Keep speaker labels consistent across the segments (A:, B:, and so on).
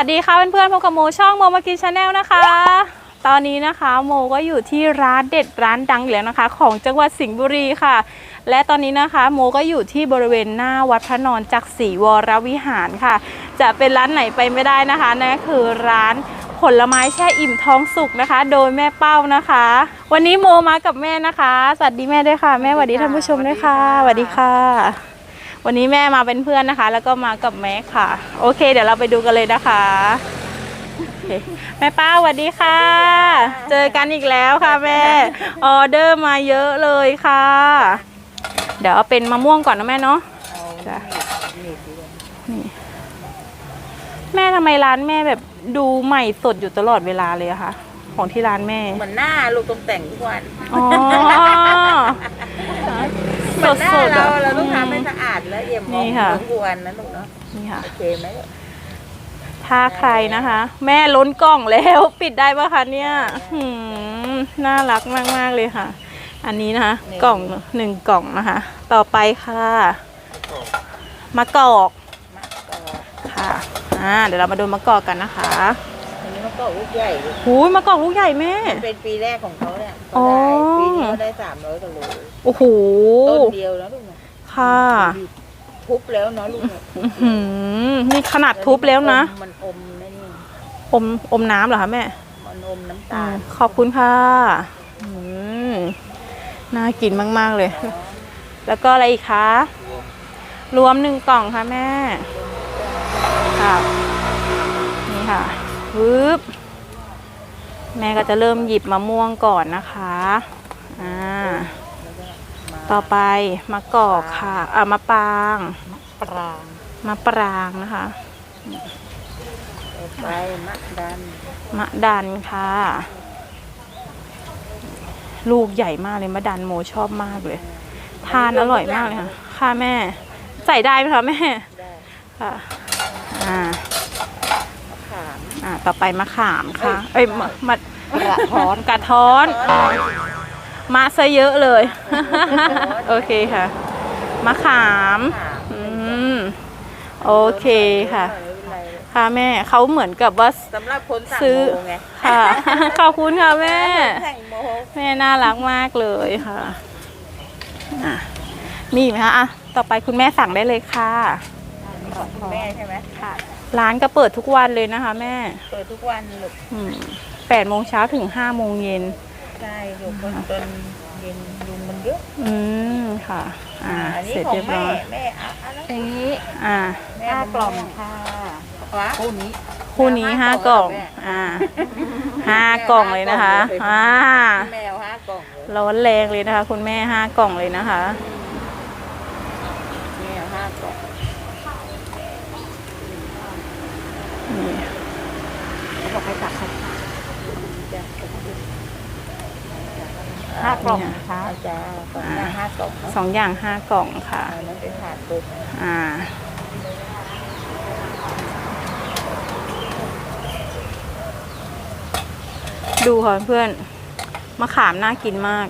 A: สวัสดีค่ะเพื่อนๆพบกับโมช่องโมมากินชาแนลนะคะ ตอนนี้นะคะโมก็อยู่ที่ร้านเด็ดร้านดังอีกแล้วนะคะ ของจังหวัดสิงห์บุรีค่ะ และตอนนี้นะคะโมก็อยู่ที่บริเวณหน้าวัดพระนอนจักรศรีวรวิหารค่ะ จะเป็นร้านไหนไปไม่ได้นะคะนั่นก็คือร้านผลไม้แช่อิ่มท้องสุกนะคะ โดยแม่เป้านะคะ วันนี้โมมากับแม่นะคะสวัสดีแม่ด้วยค่ะ แม่สวัสดีท่านผู้ชมด้วยค่ะสวัสดีค่ะ วันนี้แม่มาเป็นเพื่อนนะคะ แล้วก็มากับแม่ค่ะ โอเค เดี๋ยวเราไปดูกันเลยนะคะโอเคแม่ป้าสวัสดีค่ะ เจอกันอีกแล้วค่ะแม่ออเดอร์มาเยอะเลยค่ะ เดี๋ยวเอาเป็นมะม่วงก่อนนะแม่เนาะจ้ะนี่แม่ทำไมร้านแม่แบบดูใหม่สดอยู่ตลอดเวลาเลยอะคะของที่ร้านแม่
B: เหมือนหน้าลูกต้องแต่งทุกวัน
A: อ๋อ
B: เหมือนหน้า
A: สดๆ
B: เรา
A: อะ
B: เราต้องทำให้สะอาดและเอี่ยมม
A: นี่
B: อง
A: ค่ะ
B: ทุกวันนะลูกเนาะ
A: นี่ค่ะ
B: โอเคไหม
A: ถ้าใครนะคะ แม่ล้นกล่องแล้ว ปิดได้ปะคะเนี่ยหืมน่ารักมาก ๆ เลยค่ะ อันนี้นะคะ กล่องหนึ่งกล่องนะคะ ต่อไปค่ะมะกอก
B: มะกอก
A: ค่ะอ่าเดี๋ยวเรามาดูมะกอกกันนะคะ
B: อันนี้มะ กอกลูกใหญ่ลูก
A: หูยมะกอกลูกใหญ่แม่
B: มันเป็นปีแรกของเขาเนี่ย
A: อ๋
B: ก็
A: อ
B: ได้ปีนี้ก็ได้สามร้อยกว่าโล
A: โอ้โห
B: ต้นเดียวนะลูกเนาะ
A: ค่ะ
B: ทุบแล้วเนาะลูกเนี่ย
A: อื้อหือนี่ขนาดทุบแล้วนะ
B: มันอมนะนี่
A: อมอมน้ำเหรอคะแม่
B: มันอมน้ำ
A: อื
B: ตามล
A: ขอบคุณค่ะอืมน่ากินมาก ๆ เลย แล้วก็อะไรอีกคะ รวมหนึ่งกล่องค่ะแม่ค่ะนี่ค่ะ ปึ๊บแม่ก็จะเริ่มหยิบมะม่วงก่อนนะคะอ่าต่อไปมะกอกค่ะอ่ามะปราง
B: ปราง
A: มะปรางนะคะ
B: ต่อไปมะดัน
A: มะดันค่ะ ลูกใหญ่มากเลยมะดันโมชอบมากเลย ทานอร่อยมากเลยค่ะค่ะแม่ ใส่ได้ไหมคะแม่
B: ได้
A: ค่ะ อ่า
B: มะขาม
A: อ่า ต่อไปมะขามค่ะ เอ้ยมะมะ
B: กระท้อน
A: กระท้อนมาซะเยอะเลย โอเคค่ะ มะขาม
B: ขาม
A: อืม โอเคค่ะ
B: ไม่เป็นไร
A: ค่ะแม่เขาเหมือนกับว่า
B: สำหรับคนสั่ง
A: ซื้อ
B: โมไง
A: ค่ะ ขอบคุณค่ะแม่
B: สั่งโม
A: แม่น่ารักมากเลยค่ะอะมีอีกไหมคะอะ ต่อไปคุณแม่สั่งได้เลยค่ะ
B: ของคุณแม่ใช่ไหม
A: ค่ะ ร้านก็เปิดทุกวันเลยนะคะ แม่
B: เปิดทุกวันลูก
A: อืมแปดโมงเช้าถึงห้าโมงเย็น
B: ใช่ลูกจนจนเย็นยุงมันเยอะ
A: อืมค่ะ อ่า
B: อันนี้
A: เสร็จ
B: ของ
A: เรียบ
B: แม่
A: ร้อย
B: แม่อะอันนั้น
C: อย่างนี้
A: อ่า
B: แม่
C: ห้ากล่องค่ะ
B: วะ
C: คู่นี้
A: คู่นี้ห้ากล่อง อ่าห้ากล่องเลยนะคะอ่า
B: แมวห้ากล่องเลย
A: ร้อนแรงเลยนะคะ คุณแม่ห้ากล่องเลยนะคะ
B: แมวห้ากล่อง
A: นี่
C: เขาบอกให้ตักให้
B: จะ
C: ห้ากล่องนะคะ
B: อาจารย์สองอย่างห้ากล่องเนาะ
A: สองอย่างห้ากล่องค่ะ
B: อันนั้นเป็นถาดตุก
A: อ่าดูค่ะเพื่อนมะขามน่ากินมาก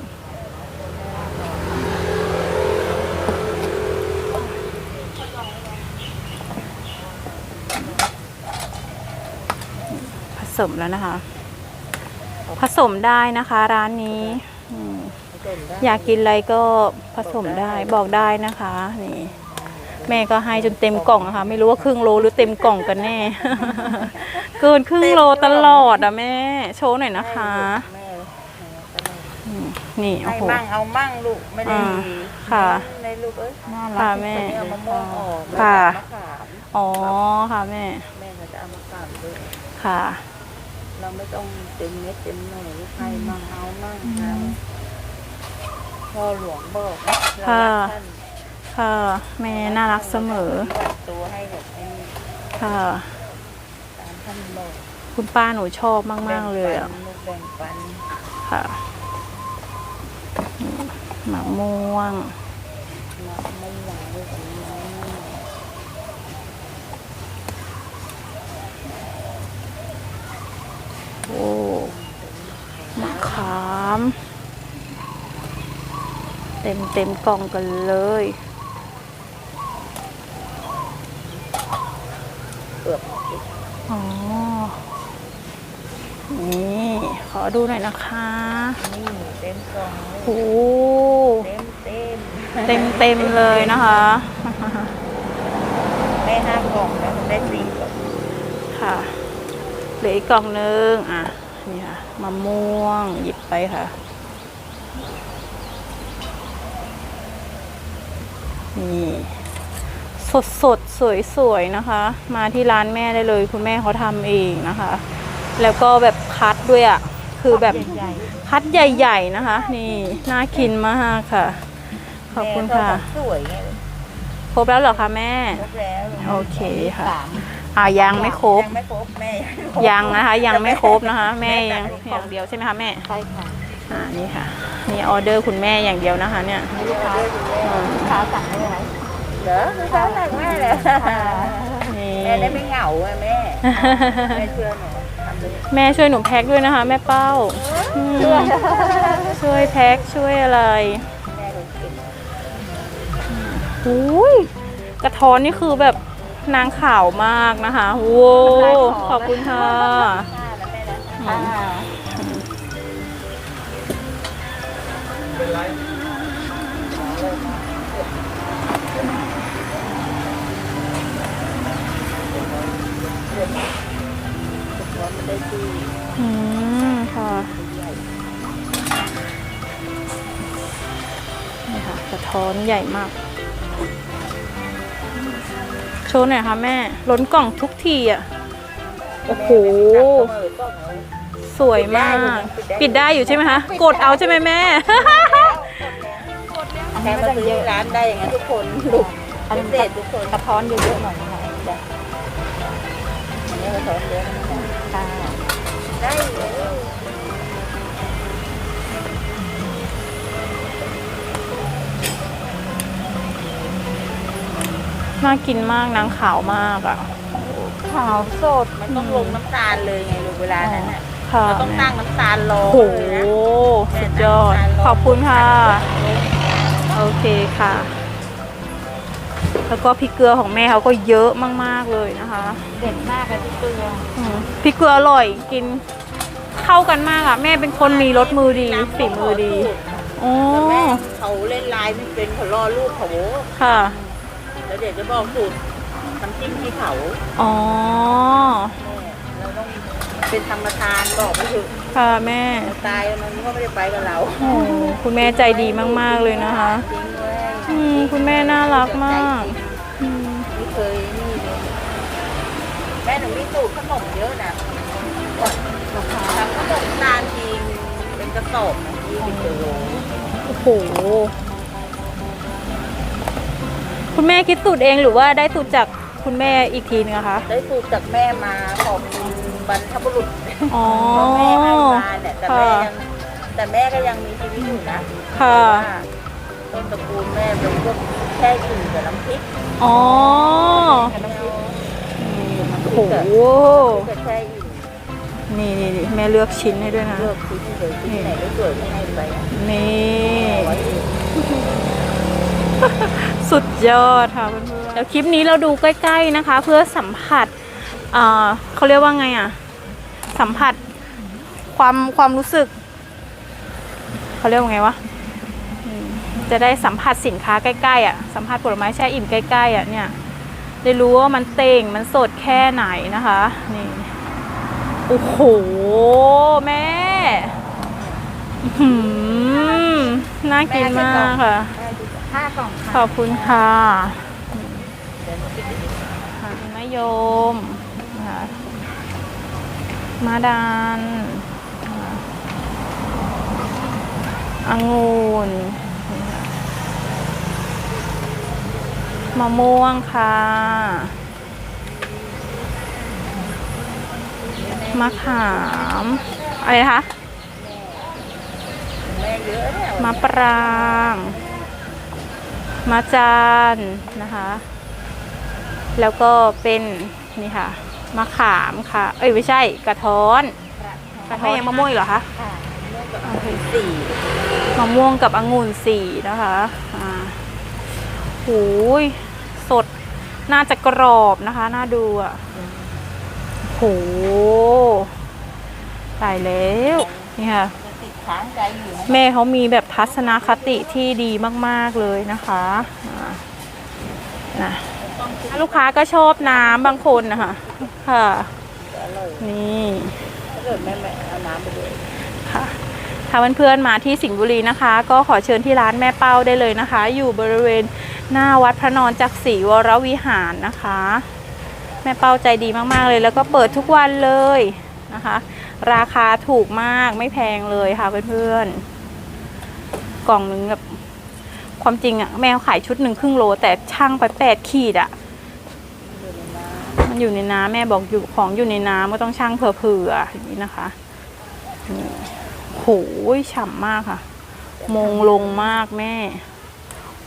A: สมแล้วนะคะ ผสมได้นะคะร้านนี้อืม
B: ผสมได้
A: อยากกินอะไรก็ผสมได้บอกได้นะคะนี่แม่ก็ให้จนเต็มกล่องนะคะ ไม่รู้ว่าครึ่งโลหรือเต็มกล่องกันแน่ เกินครึ่งโลตลอดอะแม่ โชว์หน่อยนะคะ
B: แม่
A: อืมนี่โอ้
B: ให้
A: โห
B: มั่งเอามั่งลูกไม่ได้
A: อ่าค่ะ
B: ในลูกเอ้ย
C: น่า
A: ค่ะ
C: รัก
A: แม่
B: เอามะม่วงออก
A: ค่ะ
B: มะขาม
A: อ๋อค่ะแม่
B: แม่ก็จะเอามะขามด้วย
A: ค่ะ
B: เราไม่ต้องเต็มเม็ดเต็มหน่วยใครมั่งเอามั่งเอาพ่อหลวงบอกนะเรา
A: ค่ะ
B: รักท่าน
A: ค่ะแม่น่ารักเสมอ
B: ปฏิบัติตัวให้แบบให้
A: ค่ะ
B: ตามท่านบอก
A: คุณป้าหนูชอบมาก ๆ เลยอะ
B: แบ่งปันลูกแบ่งปัน
A: ค่ะมะม่วง
B: มะม่วงลูกอันนี้มะม่วง
A: โอ้ มะขาม เต็มเต็มกล่องกันเลย
B: เปลือก
A: อ๋อ นี่ ขอดูหน่อยนะคะ
B: นี่เต็มกล่องเลย
A: โอ้
B: เต็มเต็ม
A: เต็มเต็มๆเลยนะคะ
B: ได้ห้ากล่องแล้วได้สี่กล่อง
A: ค่ะเหลืออีกกล่องนึงอะ นี่ค่ะมะม่วงหยิบไปค่ะ นี่สดสดสวยสวยๆนะคะ มาที่ร้านแม่ได้เลย คุณแม่เขาทำเองนะคะ แล้วก็แบบคัดด้วยอะคือแบบ
B: ใหญ่
A: คัดใหญ่ ๆนะคะ นี่น่ากินมากค่ะ
B: ๆ
A: ขอบคุณ
B: แม่
A: ค่ะ
B: ก็บอกสวยไง
A: ครบแล้วเหรอคะแม่
B: ครบแล้ว
A: โอเคค่ะ
C: สาม
A: อ่ายังไม่ครบ
B: ยังไม่ครบแม่
A: ยังนะคะ ยังไม่ครบนะคะ แม่ยังอย่างเดียวใช่ไหมคะแม่
C: ใช่ค่ะ
A: อ่านี่ค่ะนี่ออเดอร์คุณแม่อย่างเดียวนะคะ เนี่ย
C: มีลูกค้าลูกค้าสั่งได้ไหม
B: เหรอลูกค้าสั่งแม่เลย
A: นี่
B: แม่ได้ไม่เหงาอะแม่แม่เชื่อหนูทำเลย
A: แม่ช่วยหนูแพ็คด้วยนะคะ แม่เป้าอืมช่วยแพ็คช่วยอะไร
B: แม่ดูเก่ง
A: อุ้ยกระท้อนนี่คือแบบ นางขาวมากนะคะโว้ขอบคุณค่ะ
B: หน้านะแม่นะ
A: อืม
B: หัวมันได้ที่
A: อืมค่ะนี่ค่ะกระท้อนใหญ่มาก โชว์หน่อยค่ะแม่ ล้นกล่องทุกทีอะ โอ้โห
B: แม่ไม่กลับเสมอก็เหงา
A: สวยมาก ปิดได้อยู่ใช่ไหมคะ กดเอาใช่ไหมแม่
C: อัน
B: แค่
C: นี้ไม่
B: มา
C: ต้อง
B: ซื้
C: เย
B: อ
C: อะ
B: ร้านได้อย่างนั้นทุกคนลูก
C: อัน
B: พิ
C: นี้
B: เศษทุกคน
C: กระท้อนเยอะๆหน่อยนะคะ
B: จ้ะอันนี้ก็สอนเยอะนะ
C: ค่ะ
B: ได้
A: น่ากินมากนางขาวมากอะ
C: ขาวสด
B: มันต้องลงน้ำตาลเลยไงลูกเวลานั้นน่ะ
A: ค่ะ
B: เราต้องตั้งน้ำตาลรอ
A: โอ้โห
B: เลยนะ
A: สุดยอด ขอบคุณค่ะ โอเคค่ะ แล้วก็พริกเกลือของแม่เขาก็เยอะมากๆเลยนะคะ
C: เด็ดมากเลยที่เกลือ
A: อืมพริกเกลืออร่อยกินเข้ากันมากอะ แม่เป็นคนมีรสมือดีฝีมือดี โอ้
B: แต่แม่เขาเล่นไลน์ไม่เป็นเขาล่อลูกเขาโว้
A: ค่ะ
B: แล้ว เดี๋ยวจะบอกสูตรน้ำจิ้มให้เขา
A: อ๋อ
B: เราต้องเป็นธรรมทานบอกไปเถอะ
A: ค่ะแม่
B: ตายมันก็ไม่ได้ไปกับเรา
A: โอ้คุณแม่ใจดีมาก ๆ เลยนะคะ
B: จริงเลย
A: อืม คุณแม่น่ารักมากอืม
B: ไม่เคยนี่เลยแม่หนูมีสูตรขนมเยอะนะทำขนมตาลจริงเป็นกระสอบนะยี่สิบกิโล
A: โอ้โห คุณแม่คิดสูตรเองหรือว่าได้สูตรจากคุณแม่อีกทีนึงอะคะ
B: ได้สูตรจากแม่มาขอบคุณบรรพบุรุษ
A: อ๋อ
B: พ่อแม่ให้มาเนี่ยแต่แม่
A: ค่ะ
B: ยังแต่แม่ก็ยังมีชีวิตอยู่นะ
A: ค่ะ
B: แต่ว่าต้นตระกูลแม่เป็นพวกแช่อิ่มกับน้ำพริก
A: อ๋อ
B: น้ำพริก
A: โอ้โห
B: ก็แช่อิ่ม
A: นี่นี่นี่แม่เลือกชิ้นให้ด้วยนะ
B: เลือกชิ้นเดี๋ยวชิ้นไหนไม่สวยไม่ให้ไปอะ
A: นี่
B: เอาไว้เอง
A: สุดยอดค่ะเพื่อนๆเดี๋ยวคลิปนี้เราดูใกล้ๆนะคะ เพื่อสัมผัสเอ่อเขาเรียกว่าไงอะ สัมผัสความความรู้สึกเขาเรียกว่าไงวะจะได้สัมผัสสินค้าใกล้ๆอะสัมผัสผลไม้แช่อิ่มใกล้ๆอะเนี่ยได้รู้ว่ามันเต่งมันสดแค่ไหนนะคะนี่โอ้โหแม่หือน่ากินมากค่ะ
C: ห้ากล่องค่ะ
A: ขอบคุณค่ะ
B: เดี๋ยวน้ำพริกนิดนึง
A: ค่ะมะยมนะคะมาดานนะคะองุ่นนี่ค่ะมะม่วงค่ะ มะขาม อะไรนะคะ
B: แม่เยอะเนี่ย
A: มะปราง มะจานนะคะ แล้วก็เป็นนี่ค่ะมะขามค่ะ เอ้ยไม่ใช่กระท้อนกระท้อนยังมะม่วงอีกเหรอคะ
C: ค่ะ
A: โอเค
B: สี่
A: มะม่วงกับองุ่นสี่นะคะอ่าหูยสดน่าจะกรอบนะคะ น่าดูอะโหโหตายแล้ว นี่ค่ะ
B: จะติด ค้างใจอยู่นะ
A: แม่เขามีแบบทัศนคติที่ดีมากๆเลยนะคะอ่านะลูกค้าก็ชอบน้ำบางคนนะคะค่ะ
B: อร่อย
A: นี่
B: ถ้าเกิดแม่ไม่เอาน้ำไปด้วย
A: ค่ะ ถ้าเพื่อนๆมาที่สิงห์บุรีนะคะ ก็ขอเชิญที่ร้านแม่เป้าได้เลยนะคะ อยู่บริเวณหน้าวัดพระนอนจักรีวรวิหารนะคะ แม่เป้าใจดีมากๆเลย แล้วก็เปิดทุกวันเลยนะคะ ราคาถูกมากไม่แพงเลยค่ะเพื่อนๆ กล่องหนึ่งแบบความจริงอะแมวขายชุดหนึ่งครึ่งโล แต่ช่างไปแปดขีดอะมันอยู่ในน้ำแม่บอกอยู่ของอยู่ในน้ำก็ต้องช่างเผื่อๆอย่างนี้นะคะนี่โหยฉ่ำมากค่ะ มงลงมากแม่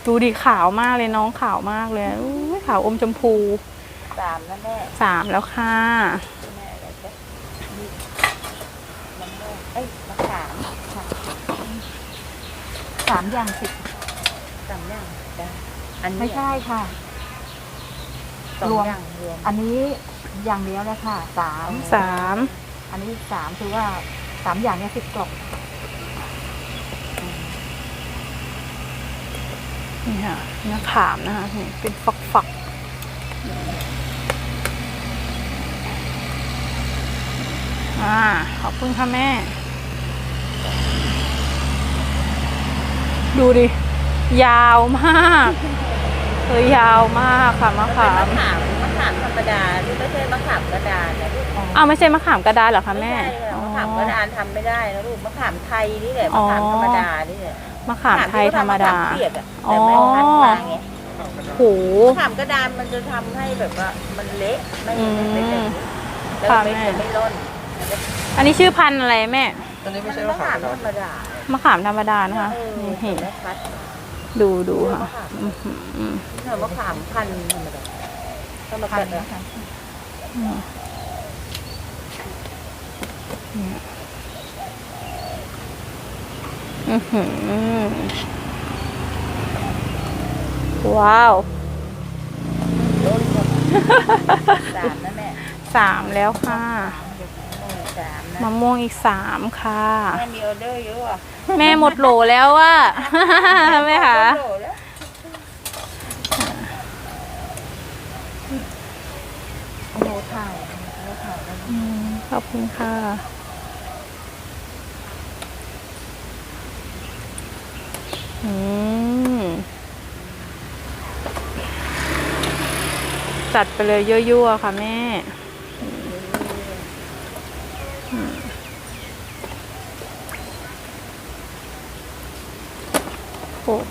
A: ดูดิขาวมากเลยน้องขาวมากเลยอุ๊ยขาวอมชมพู
B: สามนะแม่
A: สามแล้วค่ะ
B: แม่อะไรจ๊ะมีมะม่วงเอ้ยมะขามค่ะ
C: สามอย่างสิบ
B: สามอย่างจ้ะอันนี้
C: ไม่ใช่ค่ะ
B: สอง
C: รวม
B: อย่างรวม
C: อันนี้อย่างเดียวเลยค่ะสาม
A: สาม
C: อันนี้สามคือว่าสามอย่างเนี้ยสิบกล่อง
A: นี่ค่ะเนื้อขามนะคะนี่เป็นฝักฝักๆอ่าขอบคุณค่ะแม่ ดูดิ ยาวมากเออยาวมากค่ะมะ
B: มัน
A: ขาม
B: เป็นมะขามมะขามธรรมดาที่ไม่ใช่มะขามกระดานนะลูก
A: อ้าวไม่ใช่มะขามกระดาษเหรอคะแม่
B: ไใช่ค่ะ
A: อ๋อ
B: มะขามกระดานทำไม่ได้นะลูกมะขามไทยนี่แหละมะขามธรรมดานี่แหละ
A: มะขามไทยธรรมดาะ
B: ขเปียกอะแต่ไม่พันมาไง
A: โห
B: มะขามกระดานมันจะทำให้แบบว่ามันเละไม่
A: อืม
B: ไม่เป็นอย่างนี้แล้ว
A: ค่ะ
B: ไม่
A: แม่
B: จะไม่ร่น
A: อันนี้ชื่อพันธุ์อะไรแม่
D: อันนี้ไม่
B: มัน
D: ใช่
B: มะ
D: มะ
B: ขา
D: ขามม
B: ธรรมดา มะ
A: ขามธรรมดานะคะ
B: เออ
A: นี่
B: เห็
A: เห็
B: น
A: น
B: ไหมชัด
A: ดูดูค่ะอื้อหือ
B: เนี่ยมะขามพันธุ์ธรรมดาธรรม
C: พัน
B: ดา
C: นะคะ
A: อื้อหือว้าว
B: ร่นกับสามนะแม่
A: สามแล้วค่ะ
B: เออสา มนะ
A: มะม่วงอีกสามค่ะ
B: แม่มีออเดอร์เยอะอะ
A: แม่หมดโหลแล้วว่าแม่คะ
B: โอ้โหแล้ว
C: โนถ่ายโนถ่ายแล้ว
A: อืมขอบคุณค่ะ อืม จัดไปเลยยั่วๆค่ะแม่ โอ้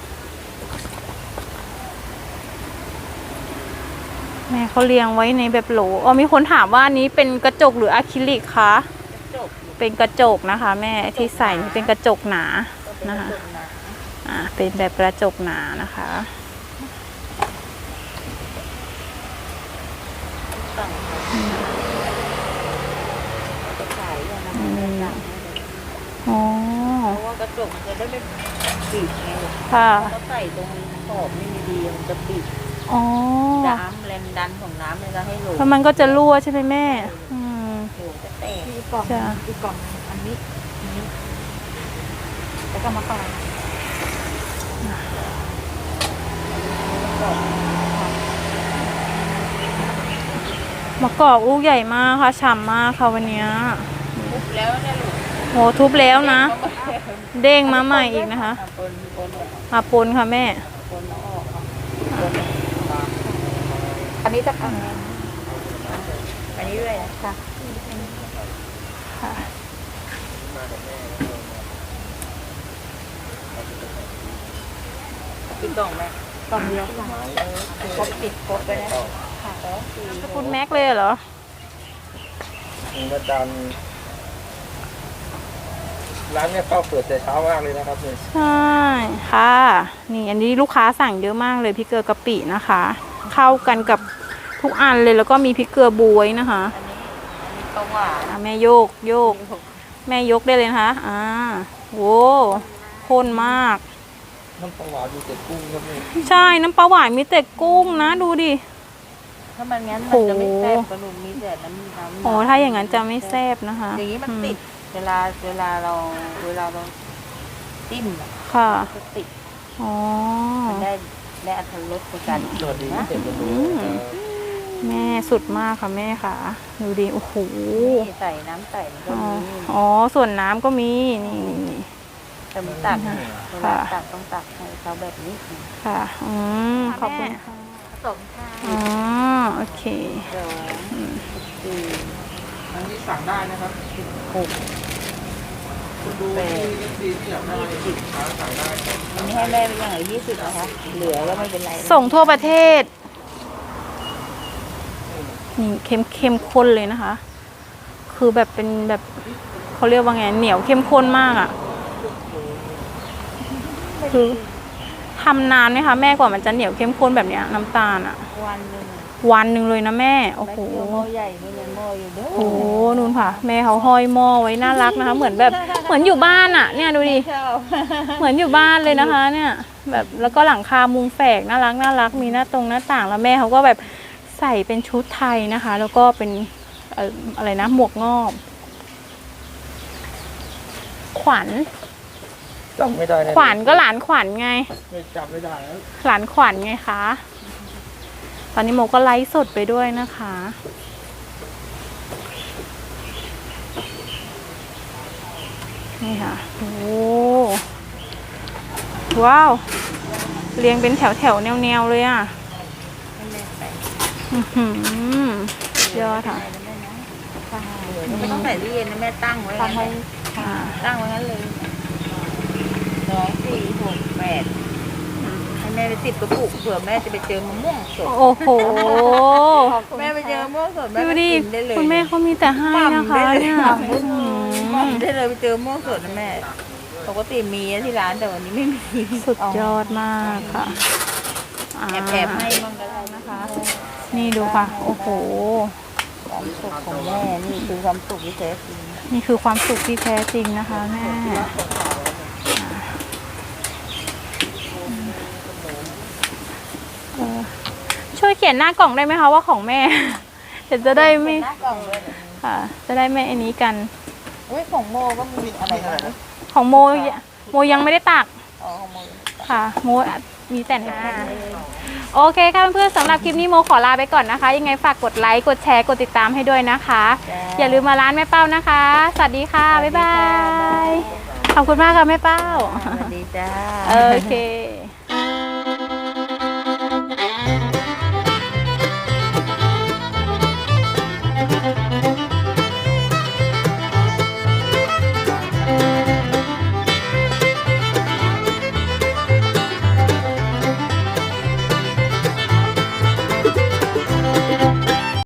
A: แม่เขาเรียงไว้ในแบบโหลอ๋อมีคนถามว่าอันนี้เป็นกระจกหรืออะคริลิกคะ
B: จบ
A: เป็นกระจกนะคะ แม่ที่ใส่นี่เป็นกระจกหนา
B: ก็เป็น
A: นะคะ
B: จบนะ
A: อ่าเป็นแบบกระจกหนานะคะ
B: ต่างจะขายอย่างนั้น
A: อืม
B: ต่าง
A: อ๋อ
B: เพ ราะว่ากระจกมันจะได้ไม่ปิดไง
A: ค่ะ
B: ถ้าใส่ตรงขอบไม่มีดีมันจะปิด
A: อ๋อ
B: น้ำแรงดันของน้ำมันจะให้หลง
A: แล้วมันก็จะรั่วใช่ไหมแม่ อืม
B: โหจะแตก
C: อีกกล่อง
A: จ้ะ
C: อีกกล่องอันนี้อันนี้ แล้วก็มะกอก
A: มะกอกลูกใหญ่มากค่ะฉ่ำมากค่ะวันเนี้ย
B: ทุบแล้วเนี่ยลูก
A: โหทุบแล้วนะ เด้งมาใหม่อีกนะคะ
B: อะปนปนเนี่ย
A: มาปนค่ะแม่
B: ปนแล้วออกอะ
C: อันนี้จะอัน
B: อันนี้ด้วยนะ
C: ค่ะ
A: ค่ะ
B: ปิดกล่องไหม
C: กล่องเดียวค่ะ
B: ครบปิดครบไปนะค่ะแล้วสี่หก
A: คุณแม็กเลยเหรอ
D: อาจารย์ ร้านเนี่ยเข้าเปิดแต่เช้ามากเลยนะครับเนี่ย
A: ใช่ค่ะ นี่อันนี้ลูกค้าสั่งเยอะมากเลยพริกเกลือกะปินะคะ เข้ากันกับทุกอันเลยแล้วก็มีพริกเกลือบวยนะคะ
B: อันนี้อันนี้ปลาหวาน
A: อะแม่โยกโยก แม่ยกได้เลยนะคะอ่าโว้ข้นมาก
D: น้ำปลาหวานมีแต่กุ้งครับนี่
A: ใช่น้ำปลาหวานมีแต่กุ้งนะ ดูดิโห
B: ถ้ามันงั้นมัน
A: โอ้
B: จะไม่แซ่บกระดูกมีแต่น้ำน้ำ
A: โอ้ถ้าอย่างนั้นจะไม่แซ่บนะคะ
B: อย่างนี้มัน
A: อื
B: ติด เวลาเวลาเราเวลาเราจิ้มอะ
A: ค่ะ
B: มันจะติด
A: อ๋อ
B: มันได้ได้อัตรสในการ
D: สวัสดี
B: นะ
D: เด็กประตู
A: อืม แม่สุดมากค่ะแม่ค่ะ ดูดิ โอ้โห
B: นี่ใส่น้ำใส่มันก็
A: อ๋อ
B: มี
A: อ๋อ ส่วนน้ำก็มี นี่นี่นี่
B: แต่มันตักเวลา
A: ค่ะ
B: ตักต้องตักให้เขาแบบนี้
A: ค่ะ อืม ขอบคุณค่ะ
B: ผสมค่ะ
A: อ๋อ โอเค
B: สองสี่
D: อันนี้สั่งได้นะครับ
B: หก
D: คุณดูที่ดีที่อยากได้สินค้าสั่งได้ครับ
B: อันนี้ให้แม่เป็นย่างไรยี่สิบนะคะ เหลือก็ไม่เป็นไร
A: ส่งทั่วประเทศ นี่เข้มเข้มข้นเลยนะคะ คือแบบเป็นแบบเขาเรียกว่าไงเหนียวเข้มข้นมากอะ่ะ คือทำนานไหมคะ แม่กว่ามันจะเหนียวเข้มข้นแบบเนี้ยน้ำตาลอะ่ะ
B: วันหนึ่ง
A: วันหนึ่งเลยนะแม่ โอ้โห
B: แม่เคี่ยวหม้อใหญ่ไม่เลยหม้ออยู่เด้อ
A: โอ้โหนู่นค่ะ แม่เขาห้อยหม้อไว้น่ารักนะคะ เหมือนแบบเหมือนอยู่บ้านอะ่ะ เนี่ยดูดิ
B: ชอบ
A: เหมือนอยู่บ้านเลยนะคะ เนี่ย แบบแล้วก็หลังคามุงแฝกน่ารักน่ารักมีหน้าตรงหน้าต่างแล้วแม่เขาก็แบบใส่เป็นชุดไทยนะคะ แล้วก็เป็นเอ่ออะไรนะหมวกงอบ ขวัญ
D: จำไม่ได้แน่
A: ขวัญก็หลานขวัญไง
D: ไม่จำไม่ได้แล้ว
A: หลานขวัญไงคะ ตอนนี้โมก็ไลฟ์สดไปด้วยนะคะ นี่ค่ะ โอ้ว้าว เรียงเป็นแถวแถวๆแนวๆเลยอะ
B: ให้แม่ใส่
A: อื้อหือยอดค่ะ
B: เหลือก็ไม่ต้องใส่ตู้เย็นนะแม่ตั้งไว้งั้นเลย
A: อ่า
B: ตั้งไว้งั้นเลยสองสี่หกแปดให้ แม่ไปติดกระปุกเผื่อแม่จะไปเจอมะม่วงสด
A: โอ้โห
B: แม่ไปเจอมะม่วงสดแม่
A: ดู
B: ก็
A: ดิ
B: กินได้เลย
A: คุณแม่เขามีแต่ให้นะคะ
B: ได้เลย
A: เนี่ย
B: หม่ำ
A: อื้อหื
B: หม่ำ
A: อ
B: ได้เลยไปเจอมะม่วงสดนะแม่ปกติมีที่ร้านแต่วันนี้ไม่มี
A: สุดยอดมากค่ะา
B: แอบแอบๆให้มั่งก็ได้นะคะ
A: นี่ดูค่ะ โอ้โห
B: ความสุขของแม่นี่คือความสุขที่แท้จริง
A: นี่คือความสุขที่แท้จริงนะคะแม่เออ ช่วยเขียนหน้ากล่องได้ไหมคะว่าของแม่ เดี๋ยวจะได้ไม่
B: เป็นหน้ากล่องเลย
A: ค่ะ จะได้ไม่อันนี้กัน
B: อุ้ยของโมก็มีอะไรบ้างนะ
A: ของโมยโมยังไม่ได้ตัก
B: อ๋อของโม
A: ค่ะโมมีแต่ในแพ็คโอเคค่ะเพื่อนๆสำหรับคลิปนี้โมขอลาไปก่อนนะคะ ยังไงฝากกดไลค์กดแชร์กดติดตามให้ด้วยนะคะ อย่าลืมมาร้านแม่เป้านะคะ สวัสดีค่ะ บ๊ายบาย ขอบคุณมากค่ะแม่เป้า
B: สวัสดีจ้า
A: โอเค